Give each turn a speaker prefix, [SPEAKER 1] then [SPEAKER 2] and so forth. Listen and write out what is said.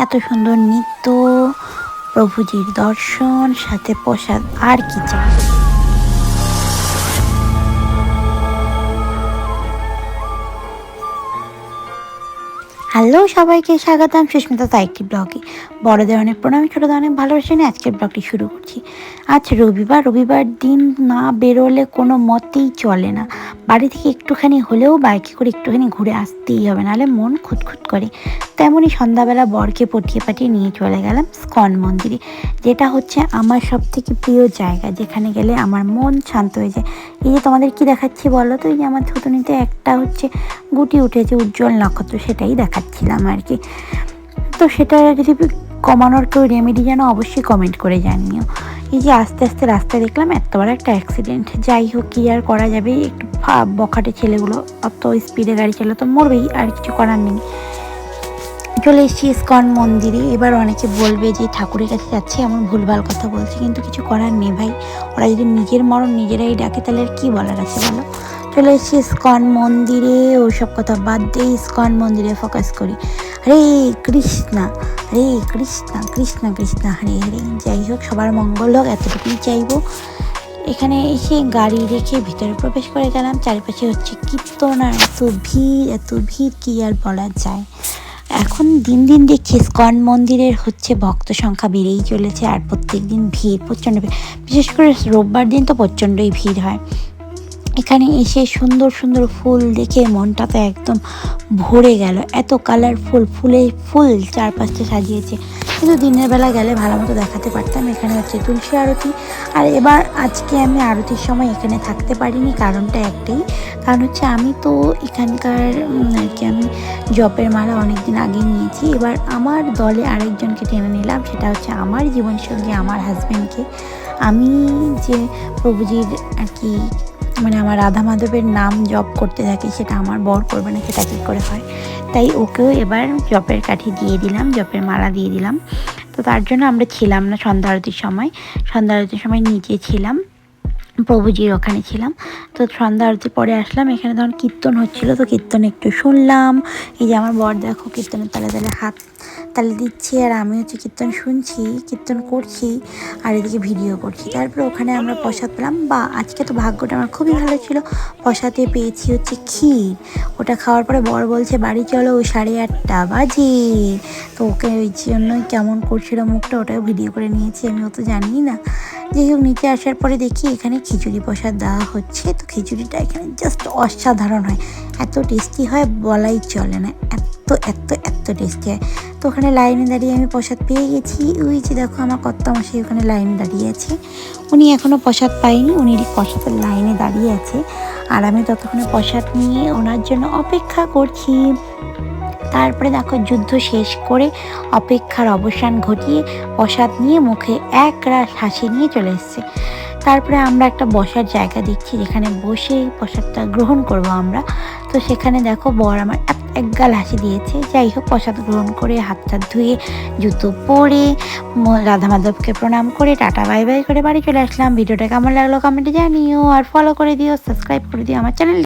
[SPEAKER 1] এত সুন্দর নৃত্য প্রভুজির দর্শন সাথে প্রসাদ আর কি চাই? হ্যালো সবাইকে স্বাগতম সুস্মিতা সাইকি ব্লগে। বড়দের অনেক প্রণাম, ছোটদের অনেক ভালোবাসে নিয়ে আজকের ব্লগটি শুরু করছি। আজ রবিবার রবিবার দিন না বেরোলে কোনো মতেই চলে না। বাড়ি থেকে একটুখানি হলেও বাইকে করে একটুখানি ঘুরে আসতেই হবে, নাহলে মন খুঁতখুত করে। তেমনই সন্ধ্যাবেলা বরকে পটিয়ে পাঠিয়ে নিয়ে চলে গেলাম স্কন মন্দিরে, যেটা হচ্ছে আমার সব থেকে প্রিয় জায়গা, যেখানে গেলে আমার মন শান্ত হয়ে যায়। এই যে তোমাদের কি দেখাচ্ছি বলো তো? এই যে আমার থুতুনিতে একটা হচ্ছে গুটি উঠেছে, উজ্জ্বল নক্ষত্র, সেটাই দেখাচ্ছিলাম আর কি। তো সেটা যদি কমানোর কেউ রেমেডি যেন অবশ্যই কমেন্ট করে জানিও। এই যে আস্তে আস্তে রাস্তায় দেখলাম এত বড় একটা অ্যাক্সিডেন্ট যাই হোক, কী আর করা যাবে? একটু বখাটে ছেলেগুলো, অত স্পিডে গাড়ি চালাতো মরবেই, আর কিছু করার নেই। চলে এসেছি ইস্কন মন্দিরে। এবার অনেকে বলবে যে, ঠাকুরের কাছে যাচ্ছে, এমন ভুলভাল কথা বলছে। কিন্তু কিছু করার নেই ভাই। ওরা যদি নিজের মরণ নিজেরাই ডাকে, তাহলে আর কী বলার আছে বলো? চলে এসেছি ইস্কন মন্দিরে। ওসব কথা বাদ দিয়ে ইস্কন মন্দিরে ফোকাস করি। হরে কৃষ্ণা হরে কৃষ্ণা কৃষ্ণা কৃষ্ণা হরে হরে যাই হোক, সবার মঙ্গল হোক, এতটুকুই চাইব। এখানে এসে গাড়ি রেখে ভিতরে প্রবেশ করে গেলাম। চারিপাশে হচ্ছে কীর্তন আর এত ভিড় এত ভিড়, কি আর বলা যায়? এখন দিন দিন দেখছি স্কন মন্দিরের হচ্ছে ভক্ত সংখ্যা বেড়েই চলেছে আর প্রত্যেক দিন ভিড় প্রচণ্ড ভিড়। বিশেষ করে রোববার দিন তো প্রচণ্ডই ভিড় হয়। এখানে এসে সুন্দর সুন্দর ফুল দেখে মনটা তো একদম ভরে গেল। এত কালারফুল ফুলে ফুল চারপাশটা সাজিয়েছে। কিন্তু দিনের বেলা গেলে ভালো মতো দেখাতে পারতাম। এখানে হচ্ছে তুলসী আরতি। আর এবার আজকে আমি আরতির সময় এখানে থাকতে পারিনি, কারণটা একটাই। কারণ হচ্ছে আমি তো এখানকার আর কি আমি জপের মালা অনেক দিন আগে নিয়েছি। এবার আমার দলে আরেকজনকে টেনে নিলাম, সেটা হচ্ছে আমার জীবনসঙ্গী, আমার হাজব্যান্ডকে আমি যে প্রভুজির আর কি মানে আমার রাধা মাধবের নাম জপ করতে থাকি, সেটা আমার বর করবে না, সেটা কী করে হয়? তাই ওকেও এবার জপের কাঠি দিয়ে দিলাম, জপের মালা দিয়ে দিলাম। তো তার জন্য আমরা ছিলাম না সন্ধ্যা আরতির সময়। সন্ধ্যা আরতির সময় নিচে ছিলাম, প্রভুজির ওখানে ছিলাম। তো সন্ধ্যা আরতি পরে আসলাম, এখানে তখন কীর্তন হচ্ছিল, তো কীর্তন একটু শুনলাম। এই যে আমার বর দেখো কীর্তনের তালে তালে হাত তালে দিচ্ছি আর আমি হচ্ছে কীর্তন শুনছি, কীর্তন করছি আর এদিকে ভিডিও করছি। তারপরে ওখানে আমরা প্রসাদ পেলাম। বা আজকে তো ভাগ্যটা আমার খুবই ভালো ছিল। প্রসাদে পেয়েছি হচ্ছে ক্ষীর। ওটা খাওয়ার পরে বর বলছে, বাড়ি চলো ওই সাড়ে আটটা বাজে। তো ওকে ওই জন্যই কেমন করছিল মুখটা ওটাও ভিডিও করে নিয়েছি, আমি অত জানি না। যাই হোক, নিচে আসার পরে দেখি এখানে খিচুড়ি প্রসাদ দেওয়া হচ্ছে। তো খিচুড়িটা এখানে জাস্ট অসাধারণ হয়। এত টেস্টি হয়, বলাই চলে না। এত এত এত টেস্টি হয়। তো ওখানে লাইনে দাঁড়িয়ে আমি প্রসাদ পেয়ে গেছি। ওই যে দেখো আমার কর্তামশাই ওখানে লাইনে দাঁড়িয়ে আছে। উনি এখনও প্রসাদ পাইনি উনি প্রসাদের লাইনে দাঁড়িয়ে আছে। আর আমি ততক্ষণে প্রসাদ নিয়ে ওনার জন্য অপেক্ষা করছি। তারপরে দেখো যুদ্ধ শেষ করে অপেক্ষার অবসান ঘটিয়ে প্রসাদ নিয়ে মুখে এক রাস হাসি নিয়ে চলে এসছে। তারপরে আমরা একটা বসার জায়গা দেখছি যেখানে বসে প্রসাদটা গ্রহণ করব আমরা। তো সেখানে দেখো বর আমার এক- একগাল হাসি দিয়েছে। যাই হোক, প্রসাদ গ্রহণ করে হাত টাত ধুয়ে জুতো পরে রাধা মাধবকে প্রণাম করে টাটা, বাই বাই করে বাড়ি চলে আসলাম। ভিডিওটা কেমন লাগল কমেন্টে জানিও। আর ফলো করে দিও সাবস্ক্রাইব করে দিও আমার চ্যানেল